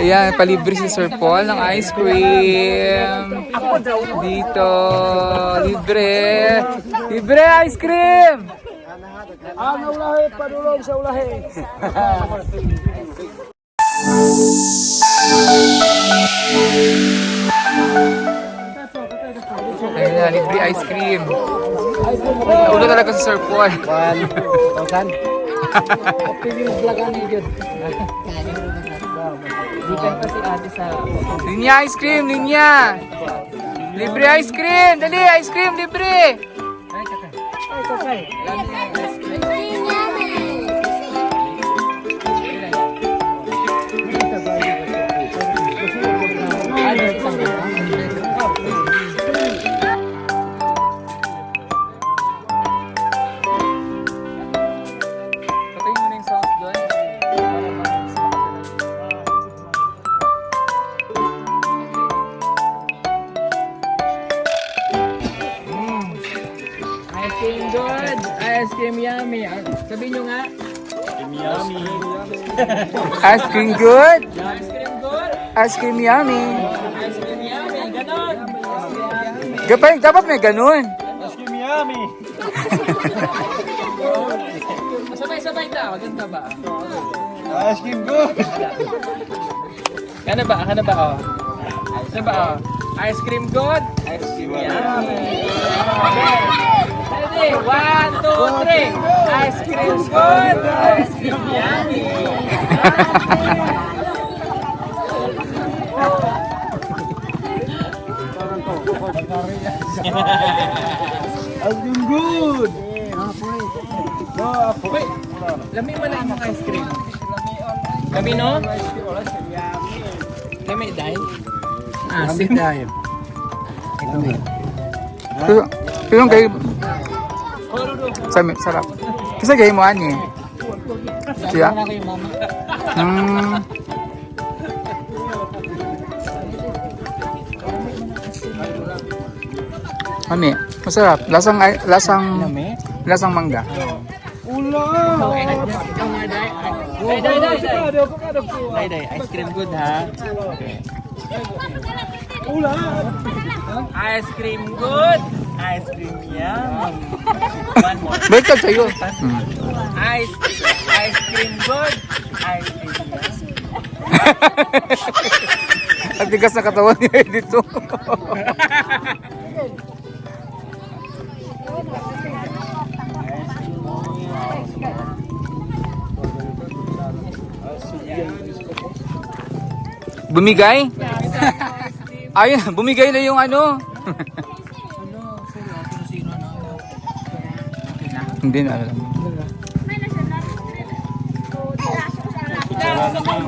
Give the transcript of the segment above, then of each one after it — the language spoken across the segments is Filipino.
Ayan, palibre si Sir Paul ng ice cream. Dito, libre. Libre ice cream! Ang ulahi, padulong sa ulahi. Ayan na, libre ice cream. Naulo talaga si Sir Paul. One, thousand. Pili vlogan Gikan pa si ate sa Linya ice cream, linya! Libre ice cream! Dali, ice cream, libre! Ay, kakay. Patayin cream yummy. Ah, Sabihin nyo nga. Ice cream good? Ice cream good. Ice cream yummy. Ice cream yummy. Ganon. Dapat, dapat may ganun. Sabay-sabay daw. Ganito ba? Ice cream good. Ano ba? Ano ba? Oh? Ano ba? Oh? Ice cream good. Ice cream yummy. Ready? One, two, three. Ice cream good. Ice cream yummy. Ice cream good. Wait, lami mo na yung ice cream. Lami no? Lami dahil? Asim. Pero, pero kay... Sami, sarap. Kasi gay mo ani. Siya? Hmm. Mami, masarap. Lasang ay- lasang lasang mangga. Day, day, day, day. Day, day, ice cream good ha? Ice cream good. Ice cream yum. One more. Balik ka sa'yo. Hmm. Ice, ice cream good. Ice cream yum. Ang tigas na katawan niya dito. Bumigay? Ayun, bumigay na yung ano. Hindi na alam.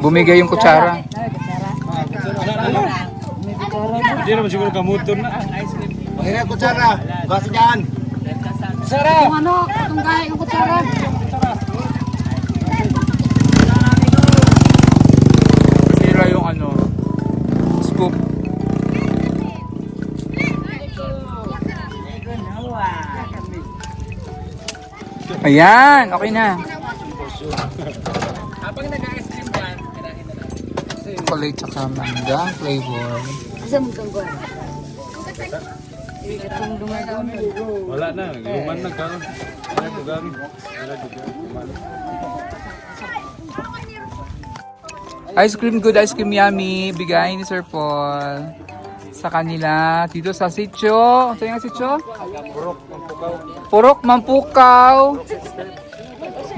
Bumigay yung kutsara. Hindi naman siguro kamuton na. Ice cream. Pahira ko tsara. Basta dyan. Sarap! Ano, itong gaya ng kutsara. Ayan, okay na. Habang nag-ice cream yan, tirahin na lang. Chocolate tsaka mangga flavor. Asa mo kang gwan? Wala na. Luman na ka. Wala ko gami. Wala ko gami. Ice cream good, ice cream yummy. Bigay ni Sir Paul sa kanila dito sa sitio. Ito yung sitio? Purok Mampukaw.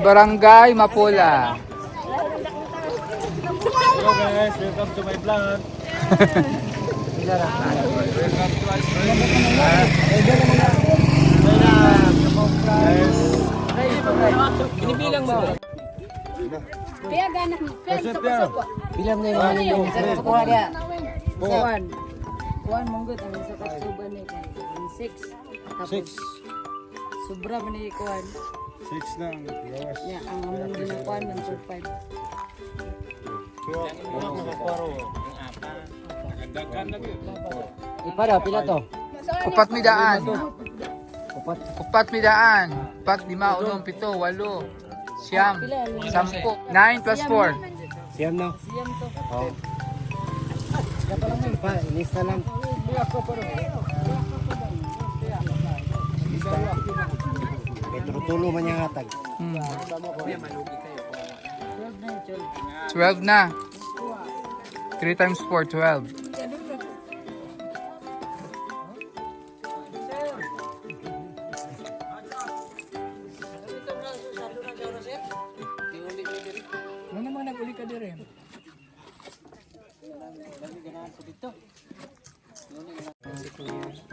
Barangay Mapula. Hello guys. Welcome to my vlog. Binibilang mo. Kaya ganak mo. Kaya kusok ko. Bilang na yung sa kuha niya? Buwan. Kuhan mong good. Ang sa katuban ni Ang six. Tapos Six. sobra man ni kuhan. Six na ang gawas. Ya, ang among ginakuhan ng two five. Dagan lagi. Ipada, pila to? Upat mi daan. Upat. Upat mi daan. Upat, lima, unong, pito, walo. Siyam. Sampo. Nine plus four. Siyam na. Siyam to. Lista lang. Petro man yung hatag. Hmm. 12 na. 3 times 4, 12.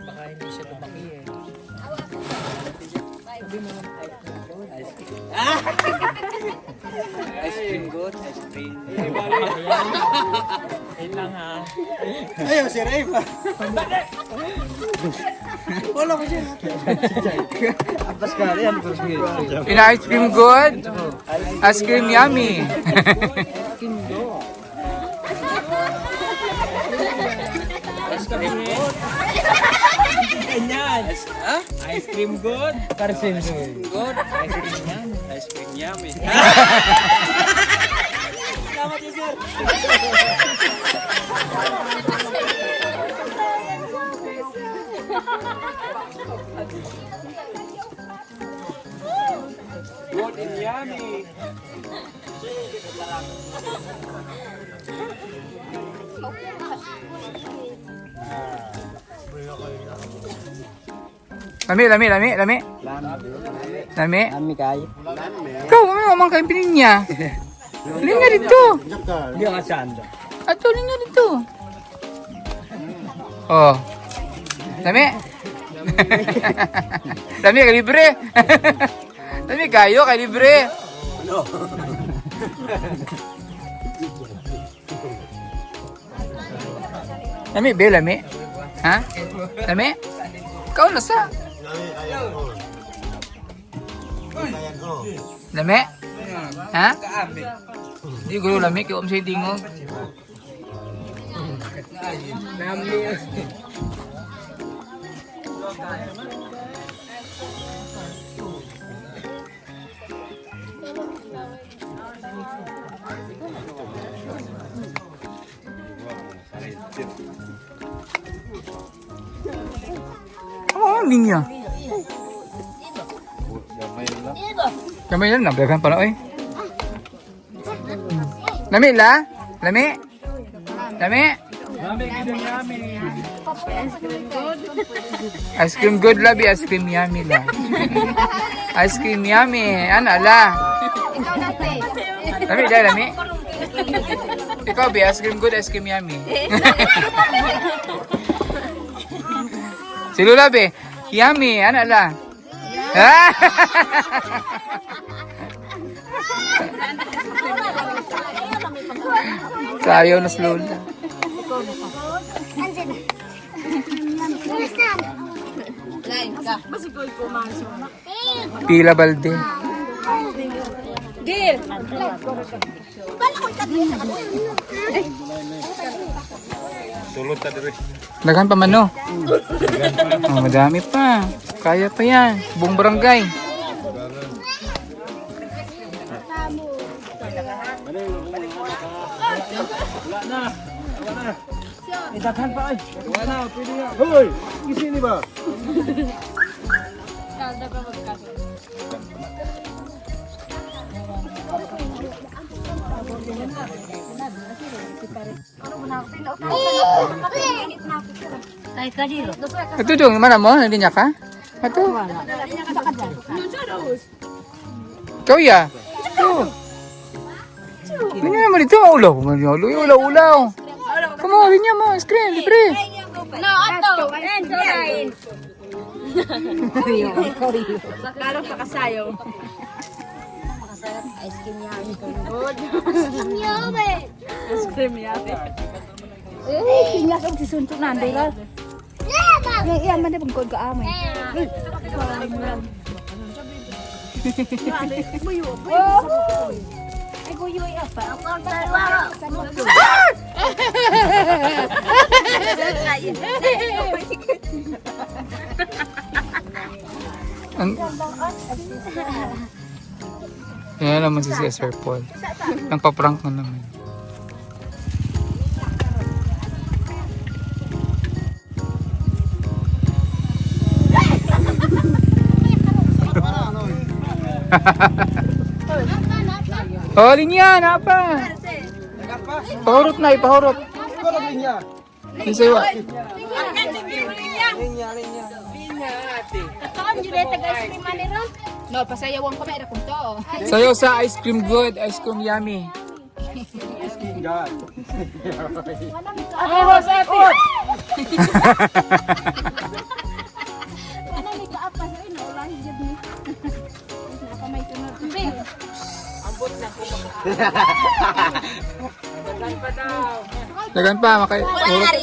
Baka hindi siya tumaki eh. Ice cream good, ice cream. Ayaw, si Ray pa. Wala ko siya. Apas ka rin, apas ka rin. In ice cream good? Ice cream yummy. Ganyan. Ha? Ice cream good? Karsin good. Ice cream yan. Ice cream yummy. Salamat yun, sir. Good and yummy. Lami, lami, lami, lami. Lami. Yummy kayo. Ikaw, ano naman kayo pinin niya? Lin nga dito. Hindi ka sando. Ato, lin nga dito. Oh. Lami. Lami, kalibre. Lami, kayo, kalibre. Lami, be, lami. Ha? Lami? Ikaw na sa. Lami? Ha? Di gulo lami, kaya sa tingog. Ano ang linya? Gamay lang, nablagan pala, oy. Lami la? Lami? Lami? Ice cream good labi, ice cream yummy la. Ice cream yummy. Ano la? Lami, dahil lami? Ikaw bi, ice cream good, ice cream yummy. Si Lula yummy. Ano la? Sayaw na si Lola. Pila balde. Sulot ta diri. Dagan pa man no? Oh, madami pa. Kaya pa yan. Buong barangay. Hoy, kisi ni ba? Ito dong, mana mo? Nandiyan ka? Ito. Ikaw ya? Ito. Linya mo dito. Ulaw. Ulaw. Ulaw. Ulaw. Come on, linya mo. Screen, libre. No, ato. Lalo pa kasayo. Ice cream yummy. Good. Ice cream yummy. Eh, kinyas og sisuntok na Yeah, iya man bang kod ka amay. Ay, kuyo iya pa. Ang... Kaya naman si Sir Paul. Nang paprank na naman. oh, linya, napa? Pahurot na, ipahurot. Isa No, pasayawan ko na kung to. Sayo sa ice cream good, ice cream yummy. Ano ni kaapa sa ina ulahi jud ni. Lagan pa, makay. Hurot.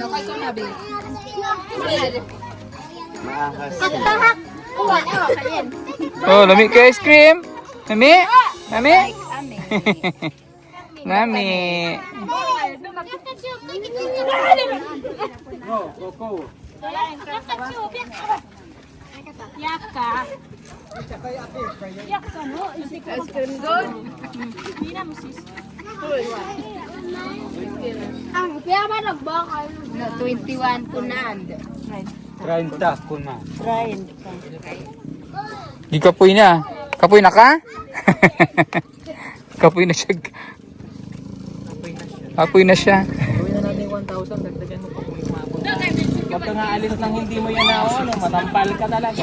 No kay ko na bil. Tahak. Kuha na kayen. Oh, lami ka ice cream. Lami? Lami? Ame. Lami. Yaka. Yaka no, ice cream good. Hindi na mo sis. Ang kaya ba nagbakal? No, 21 po na. 30 ko na. Di kapoy na. Kapoy na ka? kapoy na siya. Kapoy na siya. Gawin na natin 1,000, dagdagan mo pa kung umabot. Huwag ka nga alis nang hindi mo yan ako, no? matampal ka talaga.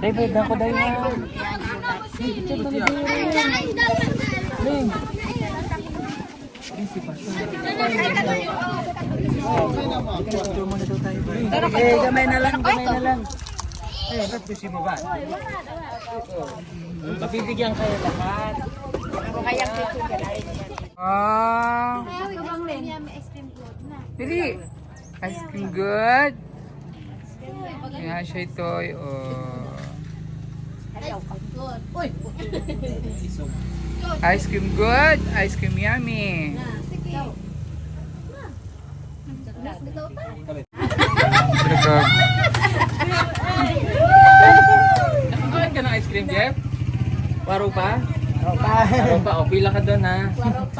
Day, babe, ako day na. Eh, gamay na lang, gamay na lang. Eh, ba't gusto mo ba? Mapipigyan kayo lahat. Ah. Dili. Ice cream good. Yan siya ito. Oh. Ice cream good. Ice cream yummy. Ito. Nakakain ice cream, Jeff? Paro pa? Paro pa. Paro pa. O, pila ka doon, ha?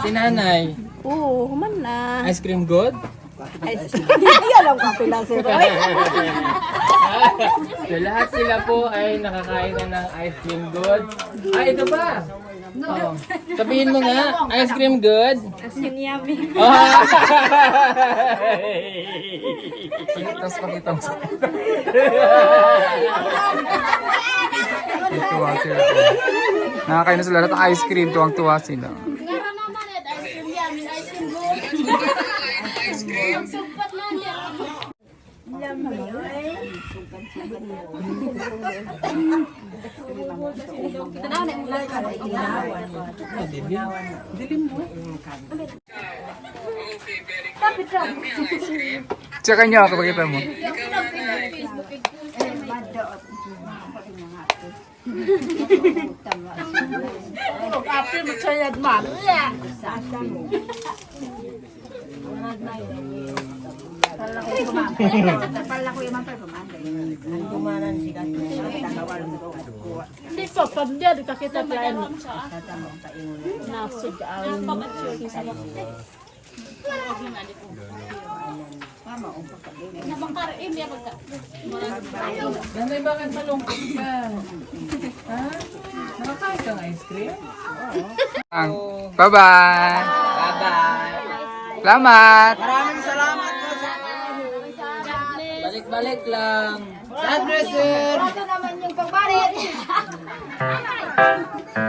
Si nanay. Oo, human na. Ice cream good? Alam ka pila sir. so, lahat sila po ay nakakain na ng ice cream good. Ah, ito pa. Oh. Sabihin mo nga, ice cream good. As yun yummy. Oh. Tapos pakita mo sa Tuwa sila. Nakakain na sila lahat ng ice cream. Tuwang-tuwa sila. Ngara naman eh, ice cream yummy, ice cream good. Ice cream. Sugpat na niya. Tsaka nyo ako pakita mo. After mo sayad man. Hindi pa, pag diyan, kakita tayo. Nasod ang... Nanay, bakit malungkot ka? Ha? Nakakain ka ng ice cream? Bye-bye. Bye-bye. Salamat. Maraming Balik-balik lang. God bless you. Ito naman yung pagbarit.